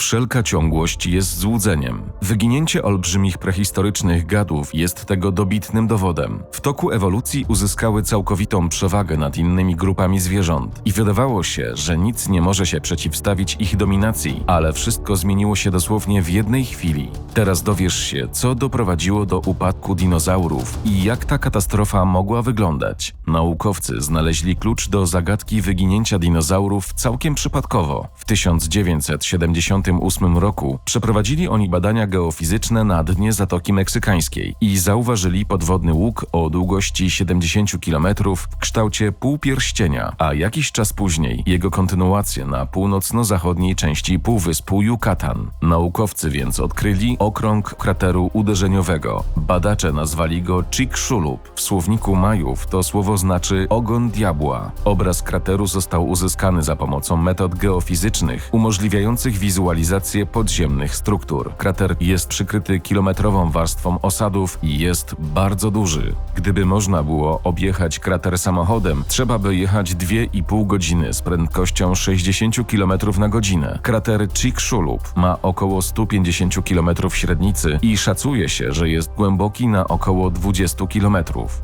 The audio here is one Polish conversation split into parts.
Wszelka ciągłość jest złudzeniem. Wyginięcie olbrzymich prehistorycznych gadów jest tego dobitnym dowodem. W toku ewolucji uzyskały całkowitą przewagę nad innymi grupami zwierząt i wydawało się, że nic nie może się przeciwstawić ich dominacji, ale wszystko zmieniło się dosłownie w jednej chwili. Teraz dowiesz się, co doprowadziło do upadku dinozaurów i jak ta katastrofa mogła wyglądać. Naukowcy znaleźli klucz do zagadki wyginięcia dinozaurów całkiem przypadkowo. W 1978 roku przeprowadzili oni badania geofizyczne na dnie Zatoki Meksykańskiej i zauważyli podwodny łuk o długości 70 km w kształcie półpierścienia, a jakiś czas później jego kontynuację na północno-zachodniej części półwyspu Yucatan. Naukowcy więc odkryli okrąg krateru uderzeniowego. Badacze nazwali go Chicxulub. W słowniku Majów to słowo znaczy ogon diabła. Obraz krateru został uzyskany za pomocą metod geofizycznych umożliwiających wizualizację podziemnych struktur. Krater jest przykryty kilometrową warstwą osadów i jest bardzo duży. Gdyby można było objechać krater samochodem, trzeba by jechać 2,5 godziny z prędkością 60 km na godzinę. Krater Chicxulub ma około 150 km średnicy i szacuje się, że jest głęboki na około 20 km.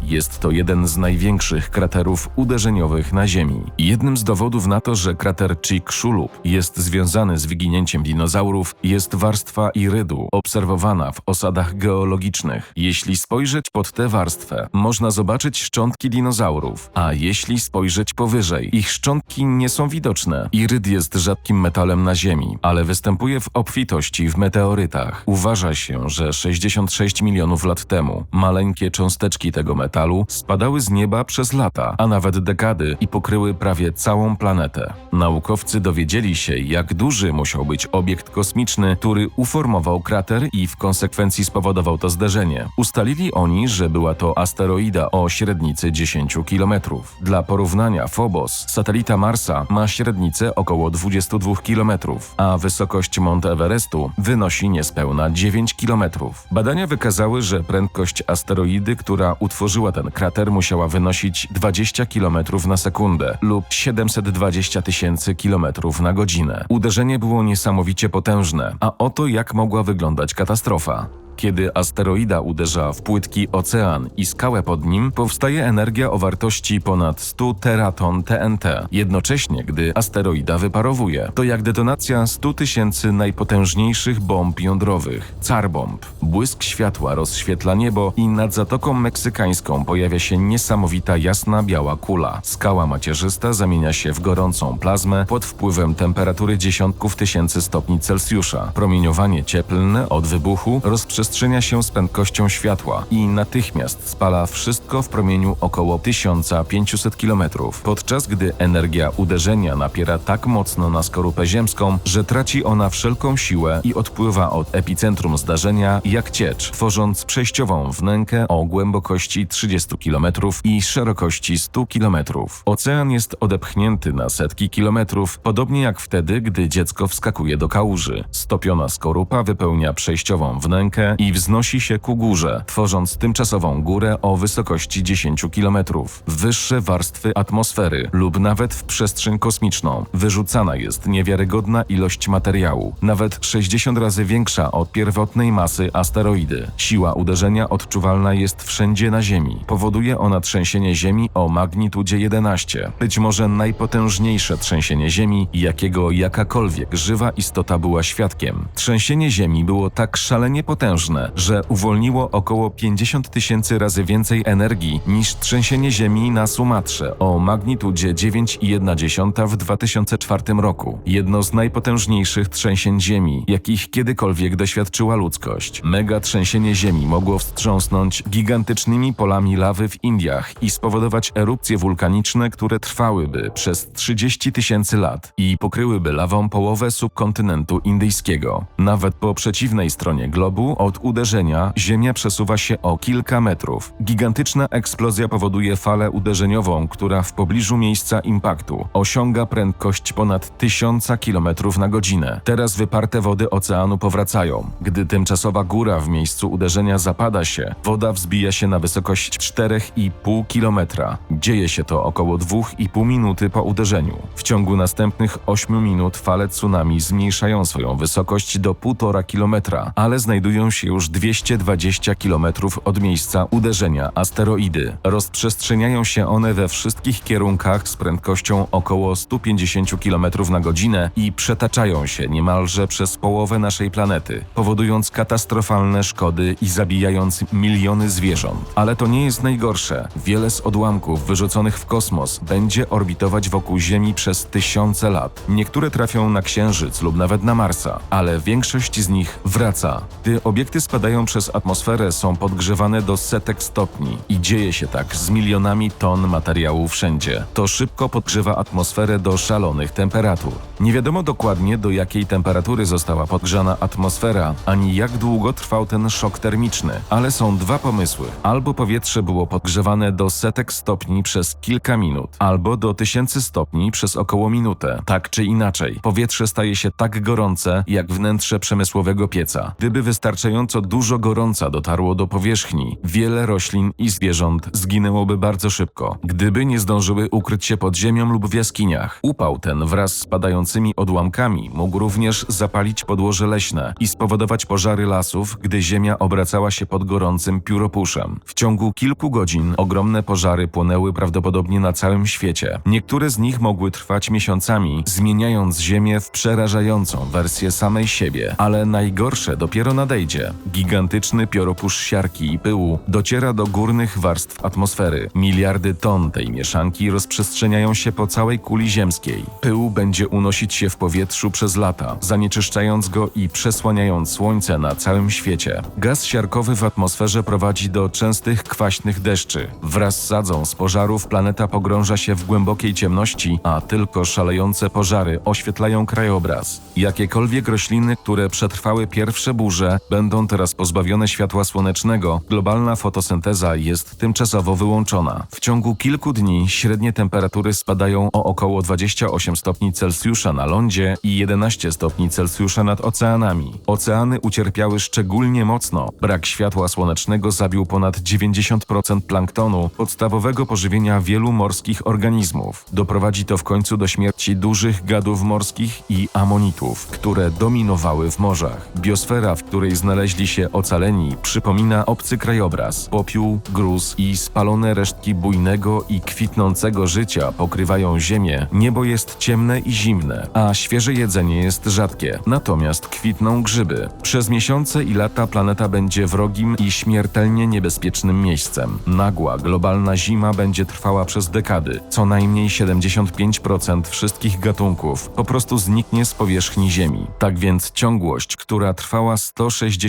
Jest to jeden z największych kraterów uderzeniowych na Ziemi. Jednym z dowodów na to, że krater Chicxulub jest związany z wyginięciem dinozaurów, jest warstwa irydu obserwowana w osadach geologicznych. Jeśli spojrzeć pod tę warstwę, można zobaczyć szczątki dinozaurów, a jeśli spojrzeć powyżej, ich szczątki nie są widoczne. Iryd jest rzadkim metalem na Ziemi, ale występuje w obfitości w meteorytach. Uważa się, że 66 milionów lat temu maleńkie cząsteczki tego metalu spadały z nieba przez lata, a nawet dekady i pokryły prawie całą planetę. Naukowcy dowiedzieli się, jak duży musiał być obiekt kosmiczny, który uformował krater i w konsekwencji spowodował to zderzenie. Ustalili oni, że była to asteroida o średnicy 10 km. Dla porównania Phobos, satelita Marsa, ma średnicę około 22 km, a wysokość Mount Everestu wynosi niespełna 9 km. Badania wykazały, że prędkość asteroidy, która utworzyła ten krater, musiała wynosić 20 km na sekundę lub 720 tysięcy km na godzinę. Uderzenie było niesamowicie potężne, a oto jak mogła wyglądać katastrofa. Kiedy asteroida uderza w płytki ocean i skałę pod nim, powstaje energia o wartości ponad 100 teraton TNT. Jednocześnie, gdy asteroida wyparowuje, to jak detonacja 100 tysięcy najpotężniejszych bomb jądrowych, car bomb. Błysk światła rozświetla niebo i nad Zatoką Meksykańską pojawia się niesamowita jasna biała kula. Skała macierzysta zamienia się w gorącą plazmę pod wpływem temperatury dziesiątków tysięcy stopni Celsjusza. Promieniowanie cieplne od wybuchu rozprzestrzenia się z prędkością światła i natychmiast spala wszystko w promieniu około 1500 km, podczas gdy energia uderzenia napiera tak mocno na skorupę ziemską, że traci ona wszelką siłę i odpływa od epicentrum zdarzenia jak ciecz, tworząc przejściową wnękę o głębokości 30 km i szerokości 100 km. Ocean jest odepchnięty na setki kilometrów, podobnie jak wtedy, gdy dziecko wskakuje do kałuży. Stopiona skorupa wypełnia przejściową wnękę i wznosi się ku górze, tworząc tymczasową górę o wysokości 10 km. Wyższe warstwy atmosfery lub nawet w przestrzeń kosmiczną wyrzucana jest niewiarygodna ilość materiału, nawet 60 razy większa od pierwotnej masy asteroidy. Siła uderzenia odczuwalna jest wszędzie na Ziemi. Powoduje ona trzęsienie Ziemi o magnitudzie 11, być może najpotężniejsze trzęsienie Ziemi, jakiego jakakolwiek żywa istota była świadkiem. Trzęsienie Ziemi było tak szalenie potężne, że uwolniło około 50 tysięcy razy więcej energii niż trzęsienie Ziemi na Sumatrze o magnitudzie 9,1 w 2004 roku. Jedno z najpotężniejszych trzęsień Ziemi, jakich kiedykolwiek doświadczyła ludzkość. Mega trzęsienie Ziemi mogło wstrząsnąć gigantycznymi polami lawy w Indiach i spowodować erupcje wulkaniczne, które trwałyby przez 30 tysięcy lat i pokryłyby lawą połowę subkontynentu indyjskiego. Nawet po przeciwnej stronie globu od od uderzenia Ziemia przesuwa się o kilka metrów. Gigantyczna eksplozja powoduje falę uderzeniową, która w pobliżu miejsca impaktu osiąga prędkość ponad 1000 km na godzinę. Teraz wyparte wody oceanu powracają. Gdy tymczasowa góra w miejscu uderzenia zapada się, woda wzbija się na wysokość 4,5 km. Dzieje się to około 2,5 minuty po uderzeniu. W ciągu następnych 8 minut fale tsunami zmniejszają swoją wysokość do 1,5 km, ale znajdują się już 220 km od miejsca uderzenia asteroidy. Rozprzestrzeniają się one we wszystkich kierunkach z prędkością około 150 km na godzinę i przetaczają się niemalże przez połowę naszej planety, powodując katastrofalne szkody i zabijając miliony zwierząt. Ale to nie jest najgorsze. Wiele z odłamków wyrzuconych w kosmos będzie orbitować wokół Ziemi przez tysiące lat. Niektóre trafią na Księżyc lub nawet na Marsa, ale większość z nich wraca. Gdy obiekty spadają przez atmosferę, są podgrzewane do setek stopni i dzieje się tak z milionami ton materiału wszędzie. To szybko podgrzewa atmosferę do szalonych temperatur. Nie wiadomo dokładnie do jakiej temperatury została podgrzana atmosfera, ani jak długo trwał ten szok termiczny, ale są dwa pomysły. Albo powietrze było podgrzewane do setek stopni przez kilka minut, albo do tysięcy stopni przez około minutę. Tak czy inaczej, powietrze staje się tak gorące, jak wnętrze przemysłowego pieca. Gdyby wystarczająco dużo gorąca dotarło do powierzchni, wiele roślin i zwierząt zginęłoby bardzo szybko, gdyby nie zdążyły ukryć się pod ziemią lub w jaskiniach. Upał ten wraz z spadającymi odłamkami mógł również zapalić podłoże leśne i spowodować pożary lasów, gdy ziemia obracała się pod gorącym pióropuszem. W ciągu kilku godzin ogromne pożary płonęły prawdopodobnie na całym świecie. Niektóre z nich mogły trwać miesiącami, zmieniając ziemię w przerażającą wersję samej siebie, ale najgorsze dopiero nadejdzie. Gigantyczny pióropusz siarki i pyłu dociera do górnych warstw atmosfery. Miliardy ton tej mieszanki rozprzestrzeniają się po całej kuli ziemskiej. Pył będzie unosić się w powietrzu przez lata, zanieczyszczając go i przesłaniając słońce na całym świecie. Gaz siarkowy w atmosferze prowadzi do częstych kwaśnych deszczy. Wraz z sadzą z pożarów planeta pogrąża się w głębokiej ciemności, a tylko szalejące pożary oświetlają krajobraz. Jakiekolwiek rośliny, które przetrwały pierwsze burze, będą teraz pozbawione światła słonecznego. Globalna fotosynteza jest tymczasowo wyłączona. W ciągu kilku dni średnie temperatury spadają o około 28 stopni Celsjusza na lądzie i 11 stopni Celsjusza nad oceanami. Oceany ucierpiały szczególnie mocno. Brak światła słonecznego zabił ponad 90% planktonu, podstawowego pożywienia wielu morskich organizmów. Doprowadzi to w końcu do śmierci dużych gadów morskich i amonitów, które dominowały w morzach. Biosfera, w której znaleźli się ocaleni, przypomina obcy krajobraz. Popiół, gruz i spalone resztki bujnego i kwitnącego życia pokrywają ziemię. Niebo jest ciemne i zimne, a świeże jedzenie jest rzadkie. Natomiast kwitną grzyby. Przez miesiące i lata planeta będzie wrogim i śmiertelnie niebezpiecznym miejscem. Nagła, globalna zima będzie trwała przez dekady. Co najmniej 75% wszystkich gatunków po prostu zniknie z powierzchni Ziemi. Tak więc ciągłość, która trwała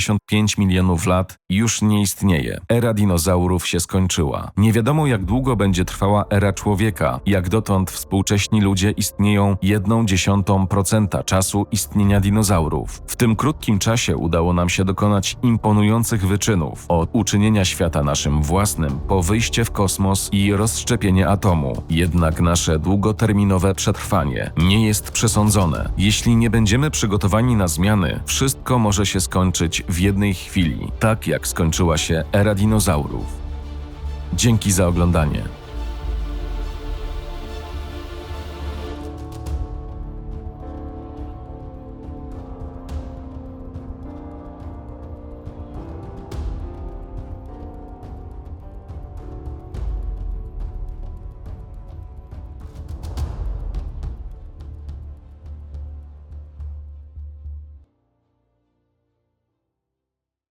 165 milionów lat, już nie istnieje. Era dinozaurów się skończyła. Nie wiadomo jak długo będzie trwała era człowieka. Jak dotąd współcześni ludzie istnieją jedną dziesiątą procenta czasu istnienia dinozaurów. W tym krótkim czasie udało nam się dokonać imponujących wyczynów. Od uczynienia świata naszym własnym, po wyjście w kosmos i rozszczepienie atomu. Jednak nasze długoterminowe przetrwanie nie jest przesądzone. Jeśli nie będziemy przygotowani na zmiany, wszystko może się skończyć w jednej chwili, tak jak skończyła się era dinozaurów. Dzięki za oglądanie.